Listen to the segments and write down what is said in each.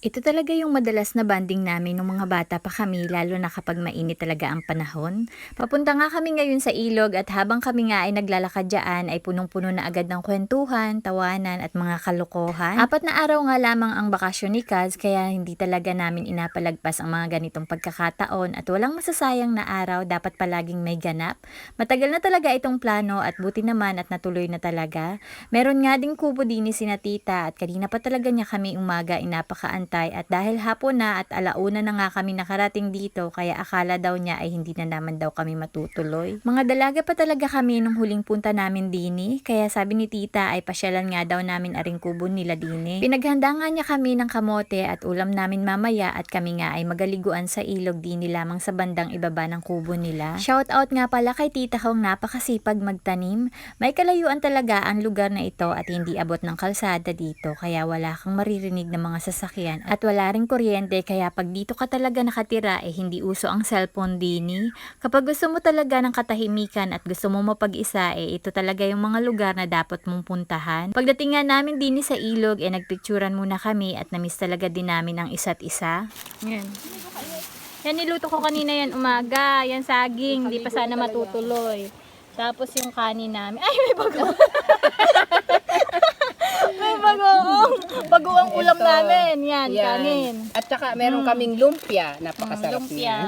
Ito talaga yung madalas na banding namin nung mga bata pa kami, lalo na kapag mainit talaga ang panahon. Papunta nga kami ngayon sa ilog at habang kami nga ay naglalakad dyan ay punong-puno na agad ng kwentuhan, tawanan at mga kalokohan. Apat na araw nga lamang ang bakasyon ni Kaz kaya hindi talaga namin inapalagpas ang mga ganitong pagkakataon at walang masasayang na araw dapat palaging may ganap. Matagal na talaga itong plano at buti naman at natuloy na talaga. Meron nga ding kubo din ni sina tita at kanina pa talaga niya kami umaga inapakaantay at dahil hapon na at alauna na nga kami nakarating dito kaya akala daw niya ay hindi na naman daw kami matutuloy. Mga dalaga pa talaga kami nung huling punta namin dini kaya sabi ni tita ay pasyalan nga daw namin aring kubo nila dini. Pinaghanda nga niya kami ng kamote at ulam namin mamaya at kami nga ay magaliguan sa ilog dini lamang sa bandang ibaba ng kubo nila. Shout out nga pala kay tita kong napakasipag magtanim. May kalayuan talaga ang lugar na ito at hindi abot ng kalsada dito kaya wala kang maririnig ng mga sasakyan at wala ring kuryente kaya pag dito ka talaga nakatira eh hindi uso ang cellphone dini. Kapag gusto mo talaga ng katahimikan at gusto mo mapag-isa eh ito talaga yung mga lugar na dapat mong puntahan. Pagdating nga namin dini sa ilog eh nagpicturan muna kami at namiss talaga din namin ang isa't isa. Yan. Yan niluto ko kanina yan umaga. Yan saging, di pa sana matutuloy. Tapos yung kanin namin. Ay, may bagoong. bagoong. Bagoong ulam Ito. namin. Yan, Yan. kanin. At saka meron kaming lumpia. Napakasarap Lumpia. niyan.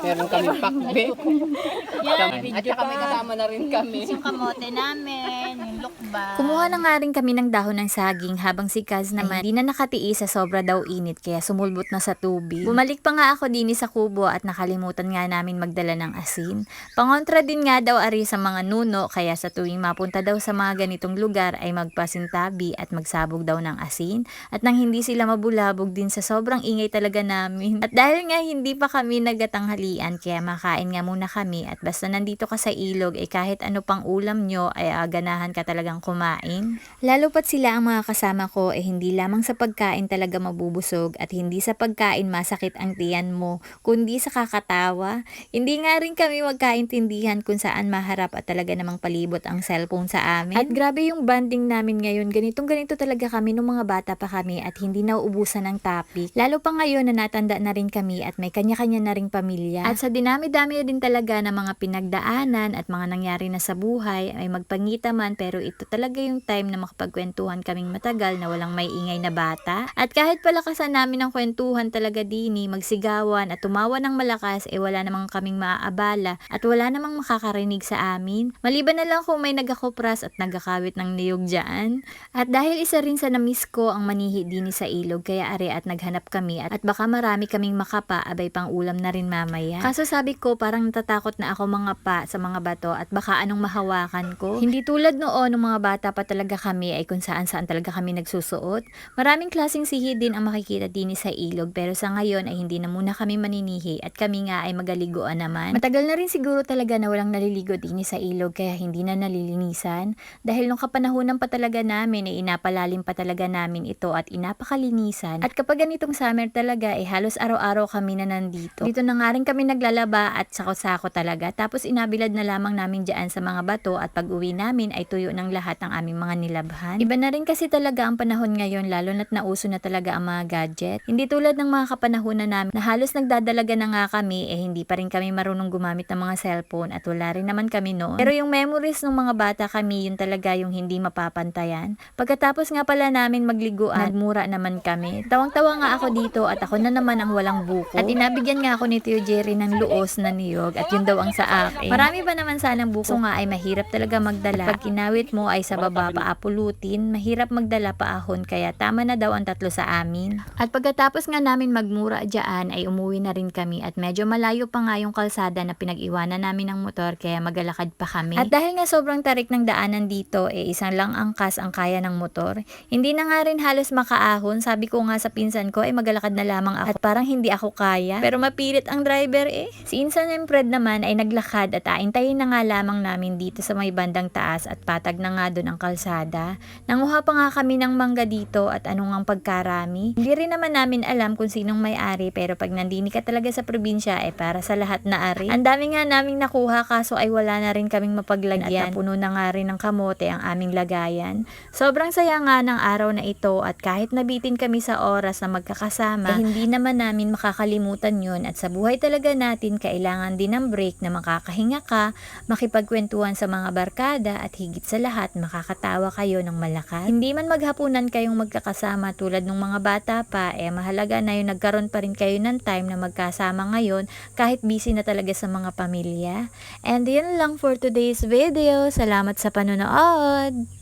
Meron kaming pakbe. Yan, At saka may kasama na rin kami. yung kamote namin, yung lukba. Kumuha na nga rin kami ng dahon ng saging habang si Kaz naman hindi na nakatiis sa sobra daw init kaya sumulbot na sa tubig. Bumalik pa nga ako din sa kubo at nakalimutan nga namin magdala ng asin. Pangontra din nga daw ari sa mga nuno kaya sa tuwing mapunta daw sa mga ganitong lugar ay magpasintabi at magsabog daw ng asin at nang hindi sila mabulabog din sa sobrang ingay talaga namin. At dahil nga hindi pa kami nagatanghalian kaya makain nga muna kami at basta nandito ka sa ilog ay kahit ano pang ulam nyo ay ah, ganahan ka talagang kumain. Lalo pat sila ang mga kasama ko ay hindi lamang sa pagkain talaga mabubusog at hindi sa pagkain masakit ang tiyan mo kundi sa kakatawa. Hindi nga rin kami magkaintindihan kung saan maharap at talaga namang palibot ang cellphone sa amin. At grabe yung banding namin ngayon. Ganitong ganito talaga kami nung mga bata pa kami at hindi nauubusan ng topic. Lalo pa ngayon na natanda na rin kami at may kanya-kanya na ring pamilya. At sa dinami-dami din talaga ng mga pinagdaanan at mga nangyari na sa buhay ay magpangita man pero ito talaga yung time na makapagkwentuhan kaming matagal na walang may ingay na bata. At kahit palakasan namin ng kwentuhan talaga dini, magsigawan at tumawa ng malakas eh wala namang kaming maaabala at wala namang makakarinig sa amin. Maliban na lang kung may nagakopras at nagakawit ng niyog dyan. At dahil isa rin sa namiss ko ang manihi dini sa ilog kaya are at naghanap kami at, at baka marami kaming makapa abay pang ulam na rin mamaya. Kaso sabi ko parang natatakot na ako mga pa sa mga bato at baka anong mahawakan ko. Hindi tulad noon nung mga bata pa talaga kami ay kung saan saan talaga kami nagsusuot. Maraming klaseng sihi din ang makikita din sa ilog pero sa ngayon ay hindi na muna kami maninihi at kami nga ay magaliguan naman. Matagal na rin siguro talaga na walang naliligo din sa ilog kaya hindi na nalilinisan. Dahil nung kapanahunan pa talaga namin ay inapalalim pa talaga namin ito at inapakalinisan. At kapag ganitong summer talaga ay halos araw-araw kami na nandito. Dito na nga rin kami naglalaba at sako-sako talaga. Tapos inabilad na lamang namin dyan sa mga bato at pag uwi namin ay tuyo ng lahat ng aming mga nilabhan. Iba na rin kasi talaga ang panahon ngayon lalo na't nauso na talaga ang mga gadget. Hindi tulad ng mga kapanahunan namin na halos nagdadalaga na nga kami eh hindi pa rin kami marunong gumamit ng mga cellphone at wala rin naman kami noon. Pero yung memories ng mga bata kami yun talaga yung hindi mapapantayan. Pagkatapos nga pala namin magliguan, nagmura naman kami. Tawang-tawa nga ako dito at ako na naman ang walang buko. At inabigyan nga ako ni Tio Jerry ng luos na niyog at yun daw ang sa akin. Marami ba naman sanang buko nga ay mahirap talaga magdala. Pag kinawit mo ay sa baba pa apulutin, mahirap magdala pa ahon kaya tama na daw ang tatlo sa amin. At pagkatapos nga namin magmura dyan ay umuwi na rin kami at medyo malayo pa nga yung kalsada na pinag-iwanan namin ng motor kaya magalakad pa kami. At dahil nga sobrang tarik ng daanan dito eh isang lang angkas ang kaya ng motor, hindi na nga rin halos makaahon. Sabi ko nga sa pinsan ko ay magalakad na lamang ako at parang hindi ako kaya. Pero mapilit ang driver eh. Si Insan and Fred naman ay naglakad at aantayin na nga lamang namin dito sa may bandang taas at patag na nga doon ang kalsada. Nanguha pa nga kami ng mangga dito at anong ang pagkarami. Hindi rin naman namin alam kung sinong may-ari pero pag nandini ka talaga sa probinsya ay para sa lahat na ari. Ang dami nga naming nakuha kaso ay wala na rin kaming mapaglagyan at napuno na nga rin ng kamote ang aming lagayan. Sobrang saya nga nga ng araw na ito at kahit nabitin kami sa oras na magkakasama, eh, hindi naman namin makakalimutan yun at sa buhay talaga natin kailangan din ng break na makakahinga ka, makipagkwentuhan sa mga barkada at higit sa lahat makakatawa kayo ng malakas. Hindi man maghapunan kayong magkakasama tulad ng mga bata pa, eh mahalaga na yung nagkaroon pa rin kayo ng time na magkasama ngayon kahit busy na talaga sa mga pamilya. And yun lang for today's video. Salamat sa panonood!